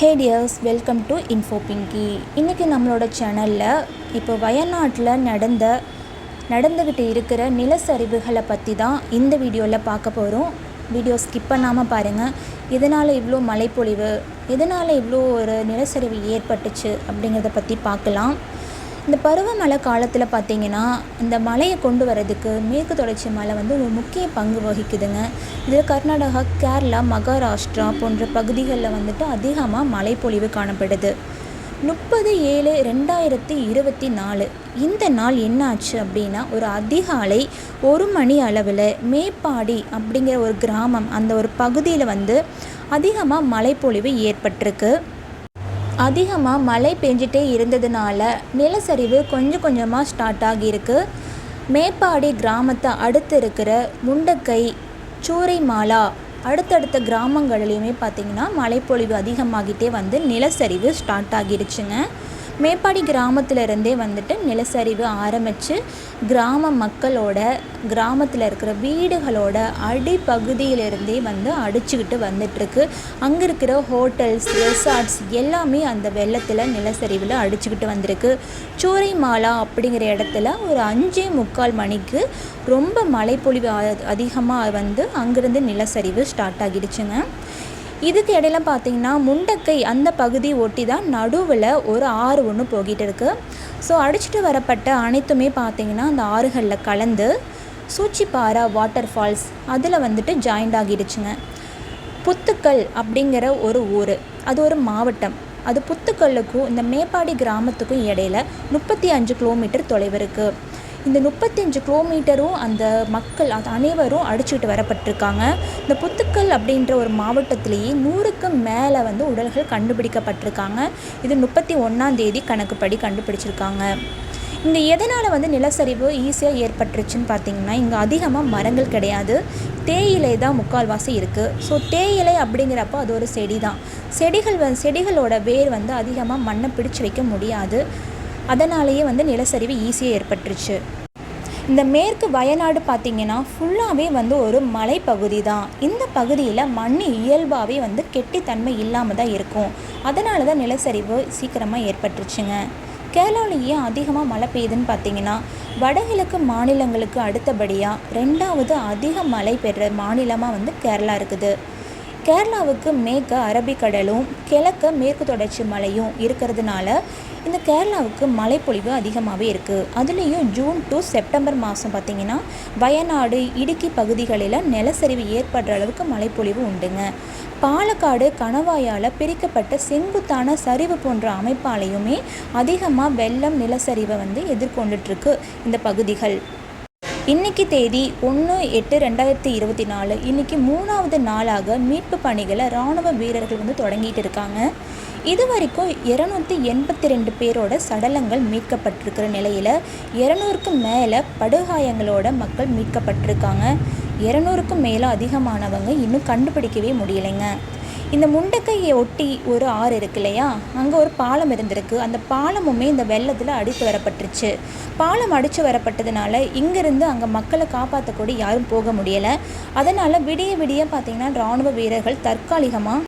Hey dears welcome to info Pinky இன்றைக்கி நம்மளோட சேனலில் இப்போ வயநாட்டில் நடந்த நடந்துக்கிட்டு இருக்கிற நிலச்சரிவுகளை பற்றி தான் இந்த வீடியோவில் பார்க்க போகிறோம் வீடியோ ஸ்கிப் பண்ணாமல் பாருங்கள் இதனால் இவ்வளோ மழைப்பொழிவு? எதனால் இவ்வளோ ஒரு நிலச்சரிவு ஏற்பட்டுச்சு? அப்படிங்கிறத பற்றி பார்க்கலாம். இந்த பருவமழை காலத்தில் பார்த்திங்கன்னா இந்த மழையை கொண்டு வரதுக்கு மேற்கு தொடர்ச்சி மலை வந்து ஒரு முக்கிய பங்கு வகிக்குதுங்க. இதில் கர்நாடகா கேரளா மகாராஷ்டிரா போன்ற பகுதிகளில் வந்துட்டு அதிகமாக மழைப்பொழிவு காணப்படுது. முப்பது ஏழு ரெண்டாயிரத்தி இருபத்தி நாலு. இந்த நாள் என்னாச்சு அப்படின்னா ஒரு அதிகாலை ஒரு மணி அளவில் மேப்பாடி அப்படிங்கிற ஒரு கிராமம் அந்த ஒரு பகுதியில் வந்து அதிகமாக மழைப்பொழிவு ஏற்பட்டிருக்கு. அதிகமாக மழை பெஞ்சிட்டே இருந்ததுனால நிலச்சரிவு கொஞ்சம் கொஞ்சமாக ஸ்டார்ட் ஆகியிருக்கு. மேப்பாடி கிராமத்தை அடுத்து இருக்கிற முண்டக்கை சூறைமாலா அடுத்தடுத்த கிராமங்கள்லையுமே பார்த்திங்கன்னா மழைப்பொழிவு அதிகமாகிட்டே வந்து நிலச்சரிவு ஸ்டார்ட் ஆகிடுச்சுங்க மேப்பாடி கிராமத்திலிருந்தே வந்துட்டு நிலச்சரிவு ஆரம்பித்து கிராம மக்களோட கிராமத்தில் இருக்கிற வீடுகளோட அடிப்பகுதியிலிருந்தே வந்து அடிச்சுக்கிட்டு வந்துட்டுருக்கு. அங்கே இருக்கிற ஹோட்டல்ஸ் ரெசார்ட்ஸ் எல்லாமே அந்த வெள்ளத்தில் நிலச்சரிவில் அடிச்சுக்கிட்டு வந்திருக்கு. சூறைமாலா அப்படிங்கிற இடத்துல ஒரு அஞ்சே முக்கால் மணிக்கு ரொம்ப மழைப்பொழிவு அதிகமாக வந்து அங்கேருந்து நிலச்சரிவு ஸ்டார்ட் ஆகிடுச்சுங்க. இதுக்கு இடையில பார்த்திங்கன்னா முண்டக்கை அந்த பகுதி ஒட்டி தான் நடுவில் ஒரு ஆறு ஒன்று போகிட்டு இருக்குது ஸோ அடிச்சுட்டு வரப்பட்ட அனைத்துமே பார்த்திங்கன்னா அந்த ஆறுகளில் கலந்து சூச்சிப்பாரா வாட்டர் ஃபால்ஸ் அதில் வந்துட்டு ஜாயிண்ட் ஆகிடுச்சுங்க. புத்துக்கல் அப்படிங்கிற ஒரு ஊர். அது ஒரு மாவட்டம். அது புத்துக்கல்லுக்கும் இந்த மேப்பாடி கிராமத்துக்கும் இடையில முப்பத்தி அஞ்சு கிலோமீட்டர் தொலைவு இருக்குது இந்த முப்பத்தஞ்சு கிலோமீட்டரும் அந்த மக்கள் அது அனைவரும் அடிச்சுட்டு வரப்பட்டிருக்காங்க. இந்த புத்துக்கல் அப்படின்ற ஒரு மாவட்டத்திலேயே நூறுக்கு மேலே வந்து உடல்கள் கண்டுபிடிக்கப்பட்டிருக்காங்க. இது முப்பத்தி ஒன்றாம் தேதி கணக்குப்படி கண்டுபிடிச்சிருக்காங்க. இங்கே எதனால் வந்து நிலச்சரிவு ஈஸியாக ஏற்பட்டுருச்சுன்னு பார்த்தீங்கன்னா இங்கே அதிகமாக மரங்கள் கிடையாது. தேயிலை தான் முக்கால்வாசி இருக்குது ஸோ தேயிலை அப்படிங்கிறப்போ அது ஒரு செடி தான் செடிகள் வந் செடிகளோட வேர் வந்து அதிகமாக மண்ணை பிடிச்சு வைக்க முடியாது. அதனாலேயே வந்து நிலச்சரிவு ஈஸியாக ஏற்பட்டுருச்சு. இந்த மேற்கு வயநாடு பார்த்திங்கன்னா ஃபுல்லாகவே வந்து ஒரு மலைப்பகுதி தான் இந்த பகுதியில் மண் இயல்பாகவே வந்து கெட்டித்தன்மை இல்லாமல் தான் இருக்கும். அதனால தான் நிலச்சரிவு சீக்கிரமாக ஏற்பட்டுருச்சுங்க. கேரளாவிலேயே அதிகமாக மழை பெய்யுதுன்னு பார்த்தீங்கன்னா வடகிழக்கு மாநிலங்களுக்கு அடுத்தபடியாக ரெண்டாவது அதிக மழை பெறுற மாநிலமாக வந்து கேரளா இருக்குது. கேரளாவுக்கு மேற்க அரபிக்கடலும் கிழக்க மேற்கு தொடர்ச்சி மலையும் இருக்கிறதுனால இந்த கேரளாவுக்கு மழைப்பொழிவு அதிகமாகவே இருக்குது அதுலேயும் ஜூன் டு செப்டம்பர் மாதம் பார்த்திங்கன்னா வயநாடு இடுக்கி பகுதிகளில் நிலச்சரிவு ஏற்படுற அளவுக்கு மழைப்பொழிவு உண்டுங்க. பாலக்காடு கணவாயால் பிரிக்கப்பட்ட செங்குத்தான சரிவு போன்ற அமைப்பாலையுமே அதிகமாக வெள்ளம் நிலச்சரிவை வந்து எதிர்கொண்டுட்ருக்கு இந்த பகுதிகள். இன்னைக்கு தேதி ஒன்று எட்டு ரெண்டாயிரத்தி இருபத்தி நாலு. இன்றைக்கி மூணாவது நாளாக மீட்பு பணிகளை இராணுவ வீரர்கள் வந்து தொடங்கிட்டு இருக்காங்க. இது வரைக்கும் இரநூத்தி எண்பத்தி ரெண்டு பேரோட சடலங்கள் மீட்கப்பட்டிருக்கிற நிலையில் இரநூறுக்கும் மேலே படுகாயங்களோட மக்கள் மீட்கப்பட்டிருக்காங்க. இரநூறுக்கும் மேலே அதிகமானவங்க இன்னும் கண்டுபிடிக்கவே முடியலைங்க. இந்த முண்டக்கையை ஒட்டி ஒரு ஆறு இருக்கு இல்லையா? அங்கே ஒரு பாலம் இருந்திருக்கு. அந்த பாலமுமே இந்த வெள்ளத்தில் அடித்து வரப்பட்டுருச்சு. பாலம் அடித்து வரப்பட்டதுனால இங்கேருந்து அங்கே மக்களை காப்பாற்றக்கூட யாரும் போக முடியலை. அதனால் விடிய விடிய பார்த்திங்கன்னா இராணுவ வீரர்கள் தற்காலிகமாக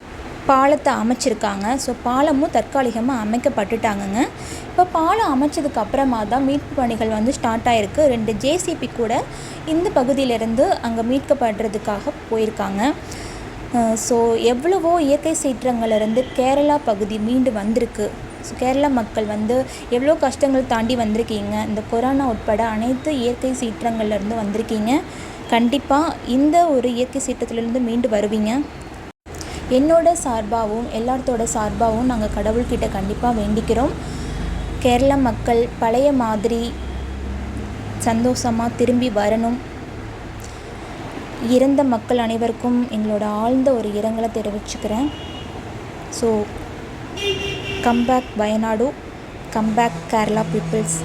பாலத்தை அமைச்சிருக்காங்க. ஸோ பாலமும் தற்காலிகமாக அமைக்கப்பட்டுட்டாங்கங்க. இப்போ பாலம் அமைச்சதுக்கு அப்புறமா தான் மீட்பு பணிகள் வந்து ஸ்டார்ட் ஆகிருக்கு ரெண்டு ஜேசிபி கூட இந்த பகுதியிலேருந்து அங்கே மீட்கப்படுறதுக்காக போயிருக்காங்க. ஸோ எவ்வளவோ இயற்கை சீற்றங்கள்லேருந்து கேரளா பகுதி மீண்டு வந்திருக்கு. ஸோ கேரளா மக்கள் வந்து எவ்வளோ கஷ்டங்கள் தாண்டி வந்திருக்கீங்க? இந்த கொரோனா உட்பட அனைத்து இயற்கை சீற்றங்கள்லேருந்து வந்திருக்கீங்க. கண்டிப்பாக இந்த ஒரு இயற்கை சீற்றத்துலேருந்து மீண்டு வருவீங்க. என்னோட சார்பாகவும் எல்லாத்தோட சார்பாகவும் நாங்கள் கடவுள்கிட்ட கண்டிப்பாக வேண்டிக்கிறோம். கேரள மக்கள் பழைய மாதிரி சந்தோஷமாக திரும்பி வரணும். இறந்த மக்கள் அனைவருக்கும் எங்களோட ஆழ்ந்த ஒரு இரங்கலை தெரிவிச்சுக்கிறேன். So comeback Wayanad comeback Kerala peoples